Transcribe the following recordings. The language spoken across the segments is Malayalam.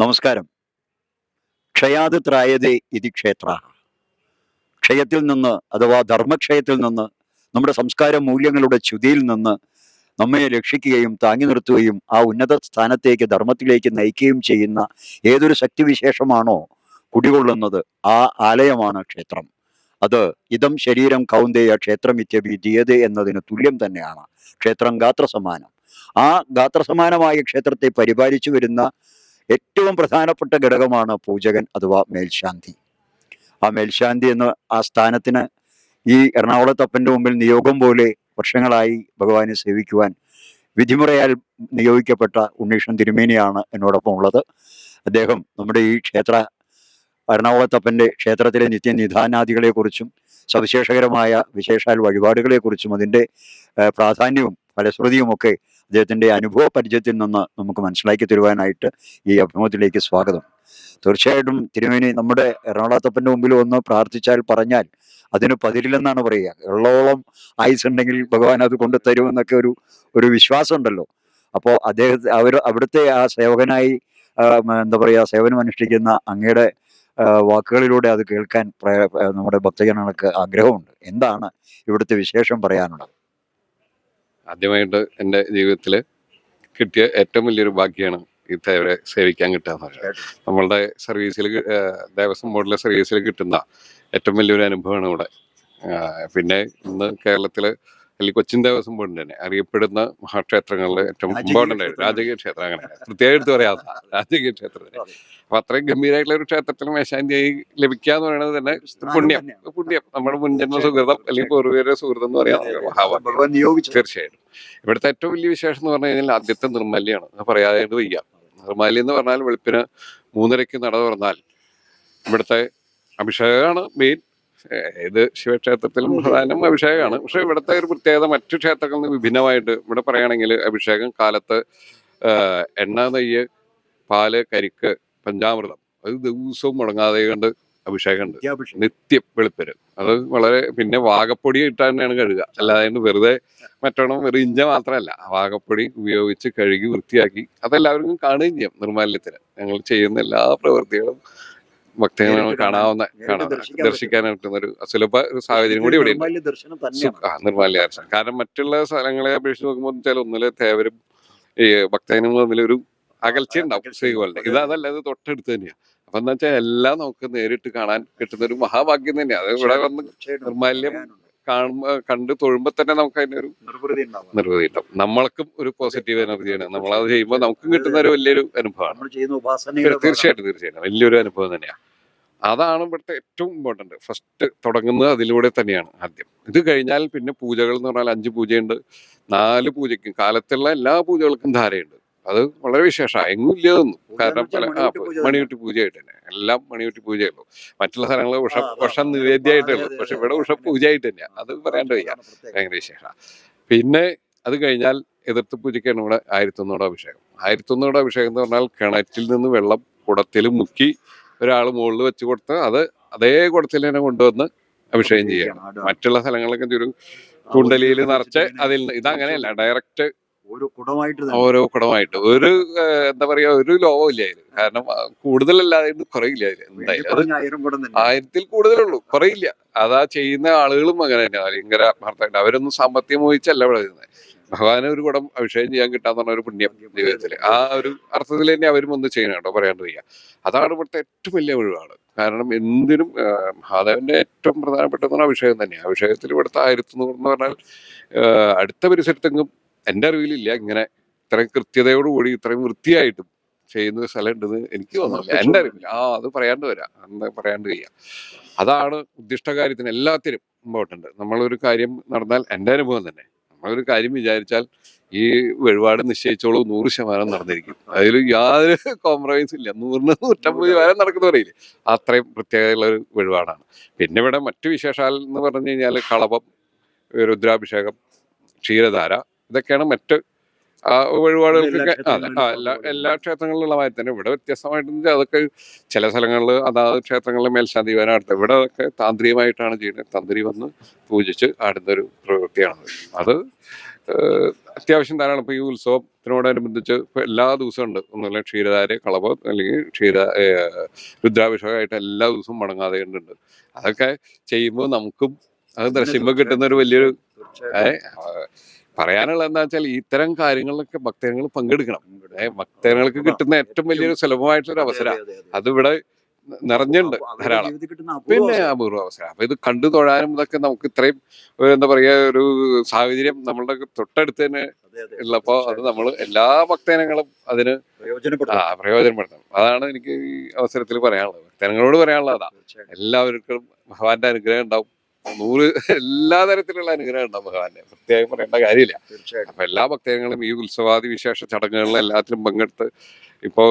നമസ്കാരം. ക്ഷയാത് ത്രായതേ ഇതി ക്ഷേത്ര ക്ഷയത്തിൽ നിന്ന് അഥവാ ധർമ്മക്ഷയത്തിൽ നിന്ന് നമ്മുടെ സംസ്കാര മൂല്യങ്ങളുടെ ചുതിയിൽ നിന്ന് നമ്മെ രക്ഷിക്കുകയും താങ്ങി നിർത്തുകയും ആ ഉന്നത സ്ഥാനത്തേക്ക് ധർമ്മത്തിലേക്ക് നയിക്കുകയും ചെയ്യുന്ന ഏതൊരു ശക്തിവിശേഷമാണോ കുടികൊള്ളുന്നത് ആ ആലയമാണ് ക്ഷേത്രം. അത് ഇതം ശരീരം കൗന്ദേയ ക്ഷേത്രമിത്യഭിധീയത എന്നതിന് തുല്യം തന്നെയാണ്. ക്ഷേത്രം ഗാത്രസമാനം. ആ ഗാത്രസമാനമായ ക്ഷേത്രത്തെ പരിപാലിച്ചു വരുന്ന ഏറ്റവും പ്രധാനപ്പെട്ട ഘടകമാണ് പൂജകൻ അഥവാ മേൽശാന്തി. ആ മേൽശാന്തി എന്ന ആ സ്ഥാനത്തിന് ഈ എറണാകുളത്തപ്പന്റെ മുമ്പിൽ നിയോഗം പോലെ വർഷങ്ങളായി ഭഗവാനെ സേവിക്കുവാൻ വിധിമുറയാൽ നിയോഗിക്കപ്പെട്ട ഉണ്ണീഷൻ തിരുമേനിയാണ് എന്നോടൊപ്പം ഉള്ളത്. അദ്ദേഹം നമ്മുടെ ഈ ക്ഷേത്ര എറണാകുളത്തപ്പന്റെ ക്ഷേത്രത്തിലെ നിത്യനിധാനാദികളെക്കുറിച്ചും സവിശേഷകരമായ വിശേഷാൽ വഴിപാടുകളെക്കുറിച്ചും അതിന്റെ പ്രാധാന്യവും ഫലശ്രുതിയുമൊക്കെ അദ്ദേഹത്തിന്റെ അനുഭവ പരിചയത്തിൽ നിന്ന് നമുക്ക് മനസ്സിലാക്കി തരുവാനായിട്ട് ഈ അഭിമുഖത്തിലേക്ക് സ്വാഗതം. തീർച്ചയായിട്ടും തിരുമേനി നമ്മുടെ എറണാകുളത്തപ്പന്റെ മുമ്പിൽ ഒന്ന് പ്രാർത്ഥിച്ചാൽ പറഞ്ഞാൽ അതിന് പതിരില്ലെന്നാണ് പറയുക. ഉള്ളോളം ആയുസ് ഉണ്ടെങ്കിൽ ഭഗവാൻ അത് കൊണ്ട് തരുമെന്നൊക്കെ ഒരു ഒരു വിശ്വാസം ഉണ്ടല്ലോ. അപ്പോൾ അദ്ദേഹത്തെ അവർ അവിടുത്തെ ആ സേവകനായി എന്താ പറയുക സേവനം അനുഷ്ഠിക്കുന്ന അങ്ങയുടെ വാക്കുകളിലൂടെ അത് കേൾക്കാൻ നമ്മുടെ ഭക്തജനങ്ങൾക്ക് ആഗ്രഹമുണ്ട്. എന്താണ് ഇവിടുത്തെ വിശേഷം പറയാനുള്ളത്? ആദ്യമായിട്ട് എന്റെ ജീവിതത്തിൽ കിട്ടിയ ഏറ്റവും വലിയൊരു ഭാഗ്യമാണ് ഈ സേവിക്കാൻ കിട്ടുക എന്ന് പറയുന്നത് നമ്മളുടെ സർവീസിൽ ദേവസ്വം ബോർഡിലെ സർവീസിൽ കിട്ടുന്ന ഏറ്റവും വലിയൊരു അനുഭവമാണ് ഇവിടെ. പിന്നെ ഇന്ന് കേരളത്തിൽ അല്ലെങ്കിൽ കൊച്ചിൻ ദേവസ്വം ബോർഡിന്റെ തന്നെ അറിയപ്പെടുന്ന മഹാക്ഷേത്രങ്ങളിൽ ഏറ്റവും ഇമ്പോർട്ടന്റ് ആയിട്ട്. രാജകീയ ക്ഷേത്രം അങ്ങനെ. പ്രത്യേകം എടുത്ത് പറയാത്ത രാജകീയ ക്ഷേത്രത്തിന് അപ്പൊ അത്രയും ഗംഭീരമായിട്ടുള്ള ഒരു ക്ഷേത്രത്തിൽ മേശാന്തിയായി ലഭിക്കുക എന്ന് പറയുന്നത് തന്നെ പുണ്യം. പുണ്യം. നമ്മുടെ മുൻജന്മ സുഹൃതം അല്ലെങ്കിൽ പൂർവീകരുടെ സുഹൃതം എന്ന് പറയാം. മഹാഭാഗ്യം. തീർച്ചയായിട്ടും. ഇവിടുത്തെ ഏറ്റവും വലിയ വിശേഷം എന്ന് പറഞ്ഞു കഴിഞ്ഞാൽ ആദ്യത്തെ നിർമ്മല്യാണ്. പറയാതെ വയ്യ. നിർമ്മാലി എന്ന് പറഞ്ഞാൽ വെളുപ്പിന് മൂന്നരയ്ക്ക് നട തുറന്നാൽ ഇവിടുത്തെ അഭിഷേകമാണ് മെയിൻ ഏത് ശിവക്ഷേത്രത്തിലും പ്രധാനം അഭിഷേകമാണ്. പക്ഷെ ഇവിടുത്തെ ഒരു പ്രത്യേകത മറ്റു ക്ഷേത്രങ്ങളിൽ നിന്ന് വിഭിന്നമായിട്ട് ഇവിടെ പറയുകയാണെങ്കിൽ അഭിഷേകം കാലത്ത് എണ്ണ നെയ്യ് പാൽ കരിക്ക് പഞ്ചാമൃതം. അത് ദിവസവും മുടങ്ങാതെ കൊണ്ട് അഭിഷേകമുണ്ട്. ഉണ്ട് നിത്യം വെളുപ്പര് അത് വളരെ പിന്നെ വാഗപ്പൊടി ഇട്ട് തന്നെയാണ് കഴുകുക. അല്ലാതെ വെറുതെ മറ്റോണം വെറും ഇഞ്ച മാത്രമല്ല. വാഗപ്പൊടി ഉപയോഗിച്ച് കഴുകി വൃത്തിയാക്കി അതെല്ലാവർക്കും കാണുകയും ചെയ്യാം നിർമാല്യത്തിന്. ഞങ്ങൾ ചെയ്യുന്ന എല്ലാ പ്രവൃത്തികളും ഭക്തജനങ്ങൾ കാണാവുന്ന കാണാൻ ദർശിക്കാൻ പറ്റുന്ന ഒരു സുലഭ ഒരു സാഹചര്യം കൂടി ഇവിടെ നിർമ്മാല്യ കാരണം മറ്റുള്ള സ്ഥലങ്ങളെ അപേക്ഷിച്ച് നോക്കുമ്പോൾ വെച്ചാൽ ഒന്നിലെ തേവരും ഈ ഭക്തജനങ്ങൾ തമ്മിൽ ഒരു അകൽച്ച ഉണ്ടാവും. അകൽച്ച ശ്രീകോളിന്റെ ഇത് അതല്ല ഇത് തൊട്ടടുത്ത് തന്നെയാണ് അപ്പൊ എന്താ വെച്ചാൽ എല്ലാം നമുക്ക് നേരിട്ട് കാണാൻ കിട്ടുന്ന ഒരു മഹാഭാഗ്യം തന്നെയാണ് അത് ഇവിടെ വന്ന് നിർമാല്യം. കാണുമ്പോ കണ്ട് തൊഴുമ്പോ തന്നെ നമുക്ക് അതിന്റെ ഒരു നിർവൃതി ഉണ്ടാവും. നമ്മൾക്കും ഒരു പോസിറ്റീവ് എനർജിയാണ്. നമ്മളത് ചെയ്യുമ്പോൾ നമുക്കും കിട്ടുന്ന ഒരു വലിയൊരു അനുഭവമാണ്. തീർച്ചയായിട്ടും തീർച്ചയായിട്ടും. വലിയൊരു അനുഭവം തന്നെയാണ് അതാണ് ഇവിടുത്തെ ഏറ്റവും ഇമ്പോർട്ടന്റ് ഫസ്റ്റ് തുടങ്ങുന്നത് അതിലൂടെ തന്നെയാണ് ആദ്യം. ഇത് കഴിഞ്ഞാൽ പിന്നെ പൂജകൾ എന്ന് പറഞ്ഞാൽ അഞ്ച് പൂജയുണ്ട് നാല് പൂജയ്ക്കും കാലത്തുള്ള എല്ലാ പൂജകൾക്കും ധാരയുണ്ട്. അത് വളരെ വിശേഷമാണ് എങ്ങും ഇല്ലതൊന്നും. കാരണം പല ആ മണിയൂട്ടി പൂജ മണിയൂട്ടി പൂജയായിട്ട് തന്നെ. എല്ലാം മണിയൂട്ടി പൂജയുള്ളൂ മറ്റുള്ള സ്ഥലങ്ങളിൽ ഉഷ. ഉഷ നിവേദ്യമായിട്ടേ ഉള്ളൂ. അതെ, അതെ, പക്ഷെ. ഇവിടെ ഉഷ പൂജയായിട്ട് തന്നെയാണ് അത് പറയാണ്ട് വയ്യ. ഭയങ്കര വിശേഷമാണ് പിന്നെ അത് കഴിഞ്ഞാൽ എതിർത്ത് പൂജയ്ക്കാണ് ഇവിടെ ആയിരത്തൊന്നൂടെ അഭിഷേകം. ആയിരത്തൊന്നൂടെ അഭിഷേകം എന്ന് പറഞ്ഞാൽ കിണറ്റിൽ നിന്ന് വെള്ളം കുടത്തിൽ മുക്കി ഒരാൾ മുകളിൽ വെച്ച് കൊടുത്ത് അത് അതേ കുടത്തിൽ തന്നെ കൊണ്ടുവന്ന് അഭിഷേകം ചെയ്യണം. മറ്റുള്ള സ്ഥലങ്ങളൊക്കെ ഒരു കുണ്ടലിയിൽ നിറച്ച് അതിൽ ഇതങ്ങനെയല്ല ഡയറക്റ്റ് ഓരോ കുടമായിട്ട്. ഓരോ കുടമായിട്ട്. ഒരു എന്താ പറയാ ഒരു ലോകം ഇല്ല അതിൽ കാരണം കൂടുതലല്ലാതെ കുറയില്ല അതിൽ എന്തായാലും. ആയിരത്തിൽ കൂടുതലുള്ളൂ കുറയില്ല. അതാ ചെയ്യുന്ന ആളുകളും അങ്ങനെ തന്നെ ഭയങ്കര ആത്മാർത്ഥമായിട്ട്. അവരൊന്നും സാമ്പത്തികം മോഹിച്ചല്ല ഇവിടെ ഭഗവാന് ഒരു കുടം അഭിഷേകം ചെയ്യാൻ കിട്ടാന്നുള്ള ഒരു പുണ്യം ജീവിതത്തിൽ ആ ഒരു അർത്ഥത്തിൽ തന്നെ അവരും ഒന്ന് ചെയ്യണം കേട്ടോ പറയാണ്ട് വയ്യ. അതാണ് ഇവിടുത്തെ ഏറ്റവും വലിയ ഒഴിവാണ് കാരണം എന്തിനും മഹാദേവന്റെ ഏറ്റവും പ്രധാനപ്പെട്ടതെന്ന് അഭിഷേകം തന്നെയാണ് അഭിഷേകത്തിൽ ഇവിടുത്തെ ആയിരത്തി നൂറ് എന്ന് പറഞ്ഞാൽ അടുത്ത പരിസരത്തെങ്കും എന്റെ അറിവിലില്ല. ഇങ്ങനെ ഇത്രയും കൃത്യതയോടുകൂടി ഇത്രയും വൃത്തിയായിട്ടും ചെയ്യുന്ന സ്ഥലം ഉണ്ടെന്ന് എനിക്ക് തോന്നുന്നില്ല. എന്റെ അറിവില്ല ആ അത് പറയാണ്ട് വരാം. എന്താ പറയാണ്ട് കഴിയാം അതാണ് ഉദ്ദിഷ്ട കാര്യത്തിന് എല്ലാത്തിനും ഇമ്പോർട്ടന്റ്. നമ്മളൊരു കാര്യം നടന്നാൽ എന്റെ അനുഭവം തന്നെ. നമ്മളൊരു കാര്യം വിചാരിച്ചാൽ ഈ വഴിപാട് നിശ്ചയിച്ചോളൂ നൂറ് ശതമാനം നടന്നിരിക്കും. അതിൽ യാതൊരു കോംപ്രമൈസും ഇല്ല. നൂറിന് നൂറ്റമ്പത് ശതമാനം നടക്കുന്ന പറയില്ലേ അത്രയും പ്രത്യേകതയുള്ള ഒരു വഴിപാടാണ് പിന്നെ ഇവിടെ മറ്റു വിശേഷാൽ എന്ന് പറഞ്ഞു കഴിഞ്ഞാൽ കളഭം രുദ്രാഭിഷേകം ക്ഷീരധാര ഇതൊക്കെയാണ് മറ്റ് ആ വഴിപാടുകൾക്കൊക്കെ എല്ലാ അതെ ആ എല്ലാ എല്ലാ ക്ഷേത്രങ്ങളിലുള്ള മാതിരി തന്നെ. ഇവിടെ വ്യത്യസ്തമായിട്ട് അതൊക്കെ ചില സ്ഥലങ്ങളിൽ അതാത് ക്ഷേത്രങ്ങളിൽ മേൽശാന്തി വരാടുത്ത് ഇവിടെ അതൊക്കെ താന്ത്രികമായിട്ടാണ് ചെയ്യുന്നത്. തന്ത്രി വന്ന് പൂജിച്ച് ആടുന്ന ഒരു പ്രവൃത്തിയാണ്. അത് അത്യാവശ്യം ധാരാളം. ഇപ്പൊ ഈ ഉത്സവത്തിനോടനുബന്ധിച്ച് ഇപ്പൊ എല്ലാ ദിവസവും ഉണ്ട്. ഒന്നുമില്ല ക്ഷീരധാര കളവ് അല്ലെങ്കിൽ ക്ഷീര രുദ്രാഭിഷേകമായിട്ട് എല്ലാ ദിവസവും മുടങ്ങാതെ ഉണ്ട് അതൊക്കെ ചെയ്യുമ്പോൾ നമുക്കും അത് ദർശിക്കുമ്പോൾ കിട്ടുന്ന ഒരു വലിയൊരു പറയാനുള്ളത് എന്താ വെച്ചാൽ ഇത്തരം കാര്യങ്ങളിലൊക്കെ ഭക്തജനങ്ങൾ പങ്കെടുക്കണം. ഭക്തജനങ്ങൾക്ക് കിട്ടുന്ന ഏറ്റവും വലിയൊരു സുലഭമായിട്ടുള്ള ഒരു അവസരം. അതിവിടെ നിറഞ്ഞുണ്ട് ധാരാളം. പിന്നെ അപൂർവ അവസരം. അപ്പൊ ഇത് കണ്ടു തൊഴാനും ഇതൊക്കെ നമുക്ക് ഇത്രയും എന്താ പറയാ ഒരു സാഹചര്യം നമ്മളുടെ തൊട്ടടുത്ത് തന്നെ ഉള്ളപ്പോ അത് നമ്മൾ എല്ലാ ഭക്തജനങ്ങളും അതിന് ആ പ്രയോജനപ്പെടുത്തണം. അതാണ് എനിക്ക് ഈ അവസരത്തിൽ പറയാനുള്ളത്. ഭക്തജനങ്ങളോട് പറയാനുള്ളത് അതാ. എല്ലാവർക്കും ഭഗവാന്റെ അനുഗ്രഹം ഉണ്ടാവും. നൂറ് എല്ലാ തരത്തിലുള്ള അനുഗ്രഹം ഉണ്ടാവും ഭഗവാന്റെ പ്രത്യേകം പറയേണ്ട കാര്യമില്ല. അപ്പൊ എല്ലാ ഭക്തജനങ്ങളും ഈ ഉത്സവാദി വിശേഷ ചടങ്ങുകളിലും എല്ലാത്തിലും പങ്കെടുത്ത് ഇപ്പോ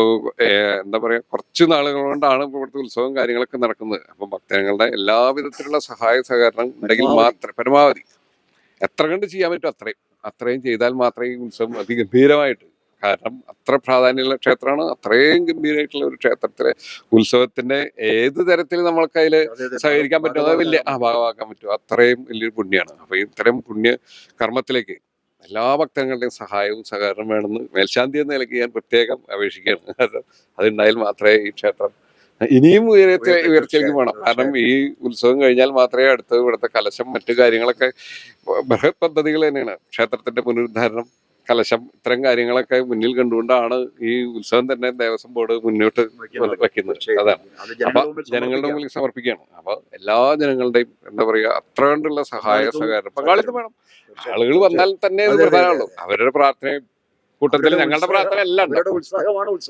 എന്താ പറയാ കുറച്ച് നാളുകൾ കൊണ്ടാണ് ഇപ്പൊ ഇവിടുത്തെ ഉത്സവവും കാര്യങ്ങളൊക്കെ നടക്കുന്നത്. അപ്പൊ ഭക്തജനങ്ങളുടെ എല്ലാ വിധത്തിലുള്ള സഹായ സഹകരണം ഉണ്ടെങ്കിൽ. മാത്രം പരമാവധി. എത്ര കണ്ട് ചെയ്യാൻ പറ്റും അത്രയും. അത്രയും ചെയ്താൽ മാത്രമേ ഈ ഉത്സവം അതിഗംഭീരമായിട്ട് കാരണം അത്ര പ്രാധാന്യമുള്ള ക്ഷേത്രമാണ്. അത്രയും ഗംഭീരമായിട്ടുള്ള ഒരു ക്ഷേത്രത്തിലെ ഉത്സവത്തിന്റെ ഏത് തരത്തിൽ നമ്മൾക്ക് അതിൽ സഹകരിക്കാൻ പറ്റുമോ അത് വലിയ ആ ഭാഗമാക്കാൻ പറ്റുമോ അത്രയും വലിയൊരു പുണ്യമാണ് അപ്പൊ ഇത്തരം പുണ്യ കർമ്മത്തിലേക്ക് എല്ലാ ഭക്തങ്ങളുടെയും സഹായവും സഹകരണം വേണമെന്ന് മേൽശാന്തി എന്ന നിലയ്ക്ക് ഞാൻ പ്രത്യേകം അപേക്ഷിക്കുകയാണ്. അതുണ്ടായാൽ മാത്രമേ ഈ ക്ഷേത്രം ഇനിയും ഉയരത്തിൽ ഉയർച്ചയിലേക്ക് പോകണം. കാരണം ഈ ഉത്സവം കഴിഞ്ഞാൽ മാത്രമേ അടുത്ത ഇവിടുത്തെ കലശം മറ്റു കാര്യങ്ങളൊക്കെ ബൃഹത് പദ്ധതികൾ തന്നെയാണ്. ക്ഷേത്രത്തിന്റെ പുനരുദ്ധാരണം കലശം ഇത്തരം കാര്യങ്ങളൊക്കെ മുന്നിൽ കണ്ടുകൊണ്ടാണ് ഈ ഉത്സവം തന്നെ ദേവസ്വം ബോർഡ് മുന്നോട്ട് വെക്കുന്നത് അതാണ്. അപ്പൊ ജനങ്ങളുടെ മുമ്പിൽ സമർപ്പിക്കുകയാണ്. അപ്പൊ എല്ലാ ജനങ്ങളുടെയും എന്താ പറയാ അത്ര കണ്ടുള്ള സഹായ സഹകരണം. പങ്കാളിത്തം വേണം. ആളുകൾ വന്നാൽ തന്നെ ഇത് പ്രധാനമുള്ളൂ. അവരുടെ പ്രാർത്ഥനയും കൂട്ടത്തിൽ ഞങ്ങളുടെ പ്രാർത്ഥന എല്ലാം ഉണ്ട്.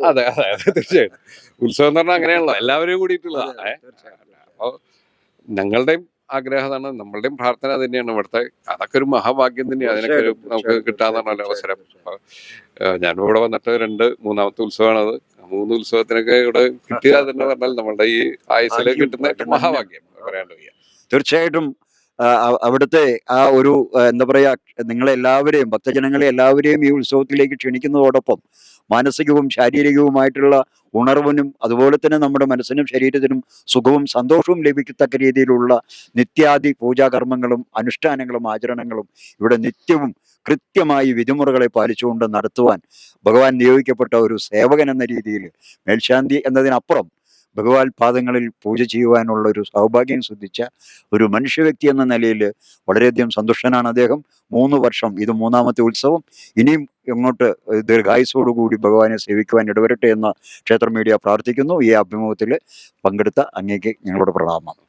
അതെ അതെ അതെ തീർച്ചയായിട്ടും ഉത്സവം എന്ന് പറഞ്ഞാൽ അങ്ങനെയാണല്ലോ. എല്ലാവരെയും കൂടിയിട്ടുള്ളതാ അതെ, ഏ? അപ്പൊ ഞങ്ങളുടെയും ആഗ്രഹം അതാണ് നമ്മളുടെയും പ്രാർത്ഥന തന്നെയാണ്. ഇവിടുത്തെ അതൊക്കെ ഒരു മഹാഭാഗ്യം തന്നെയാണ് അതിനൊക്കെ ഒരു നമുക്ക് കിട്ടാന്നാണല്ലോ അവസരം. ഞാനിപ്പോ ഇവിടെ വന്നിട്ട് രണ്ട് മൂന്നാമത്തെ ഉത്സവമാണത്. അത് മൂന്ന് ഉത്സവത്തിനൊക്കെ ഇവിടെ കിട്ടുക തന്നെ പറഞ്ഞാൽ നമ്മളുടെ ഈ ആയുസിലേക്ക് കിട്ടുന്ന മഹാഭാഗ്യം പറയാണ്ട് തീർച്ചയായിട്ടും. അവിടുത്തെ ആ ഒരു എന്താ പറയാ നിങ്ങളെല്ലാവരെയും ഭക്തജനങ്ങളെ എല്ലാവരെയും ഈ ഉത്സവത്തിലേക്ക് ക്ഷണിക്കുന്നതോടൊപ്പം മാനസികവും ശാരീരികവുമായിട്ടുള്ള ഉണർവിനും അതുപോലെ തന്നെ നമ്മുടെ മനസ്സിനും ശരീരത്തിനും സുഖവും സന്തോഷവും ലഭിക്കത്തക്ക രീതിയിലുള്ള നിത്യാദി പൂജാകർമ്മങ്ങളും അനുഷ്ഠാനങ്ങളും ആചരണങ്ങളും ഇവിടെ നിത്യവും കൃത്യമായി വിധിമുറകളെ പാലിച്ചുകൊണ്ട് നടത്തുവാൻ ഭഗവാൻ നിയോഗിക്കപ്പെട്ട ഒരു സേവകൻ എന്ന രീതിയിൽ മേൽശാന്തി എന്നതിനപ്പുറം ഭഗവാൻ പാദങ്ങളിൽ പൂജ ചെയ്യുവാനുള്ള ഒരു സൗഭാഗ്യം സിദ്ധിച്ച ഒരു മനുഷ്യ വ്യക്തി എന്ന നിലയിൽ വളരെയധികം സന്തുഷ്ടനാണ് അദ്ദേഹം. മൂന്ന് വർഷം ഇത് മൂന്നാമത്തെ ഉത്സവം. ഇനിയും ഇങ്ങോട്ട് ദീർഘായുസോടുകൂടി ഭഗവാനെ സേവിക്കുവാൻ ഇടവരട്ടെ എന്ന് ക്ഷേത്ര മീഡിയ പ്രാർത്ഥിക്കുന്നു. ഈ അഭിമുഖത്തിൽ പങ്കെടുത്ത അങ്ങേക്ക് ഞങ്ങളുടെ പ്രണാമം.